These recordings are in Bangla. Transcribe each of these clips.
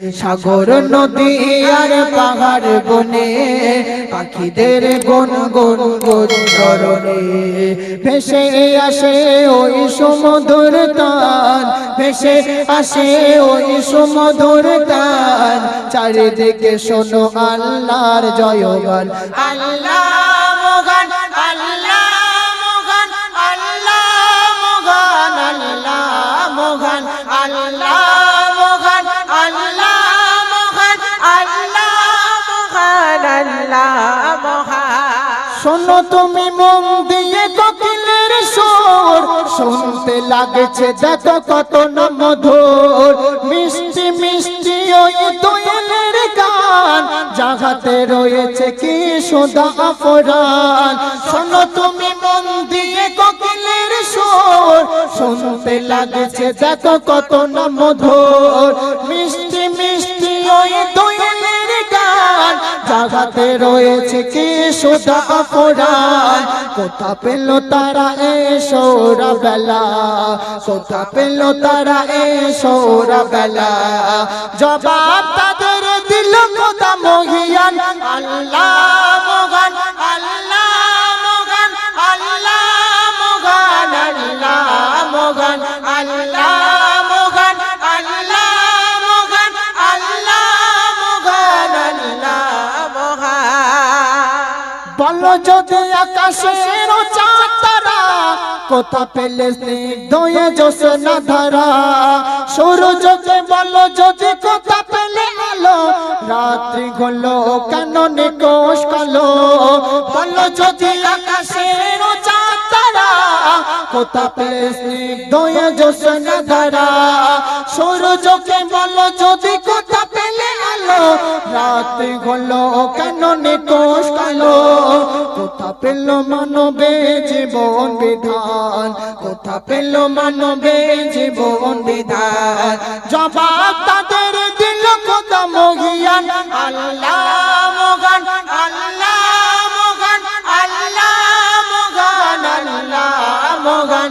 সাগর নদী আর পাহাড় বনে, পাখিদের গুন গুন গুন চরণে ভেসে আসে ওই সমুদ্র তান, ভেসে আসে ওই সমুদ্র তান। চারিদিকে শোনো আল্লাহর জয়গান, আল্লাহ শোনো তুমি মন দিয়ে কোকিলের সুর। শুনতে লাগছে দেখো কত না মধুর। মিষ্টি মিষ্টি ওই দোয়েলের গান। জাগাতে রয়েছে কি সোদা অপরাণ। শোনো তুমি মন দিয়ে কোকিলের সুর। শুনতে লাগছে দেখো কত না মধুর। মিষ্টি মিষ্টি জাগাতে রয়েছে কি সোদা অপরাণ কোথা পেল তারা এ সৌরা বেলা কোথা পেল তারা এ সৌরা বেলা জবাব তাদের দিল কোথা মহিয়ান, আল্লাহ বলো যদি আকাশের চাঁদ কোথা পেলে স্নিগ্ধয়ে জোসনা ধারা? সূর্যকে বলো যদি কোথা পেলে আলো? রাত্রি হলো কেন নিকোষ কালো। বলো যদি আকাশের চাঁদ কোথা পেলে স্নিগ্ধয়ে জোসনা ধারা? সূর্যকে বলো যদি কোথা পেলে আলো? রাত্রি হলো কেন নিকোষ কালো। কোথা পেল মানবে জীবন বিধান? কোথা পেল মানবে জীবন বিধান? জবাব তাদের দিল কোথা মহিয়ান, আল্লাহ মগান আল্লাহ আল্লাহ আল্লাহ মগান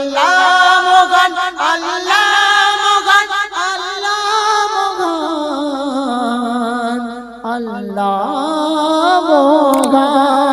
আল্লাহ মোগন আল্লাহ মোগন আল্লাহ মোগন আল্লাহ মোগন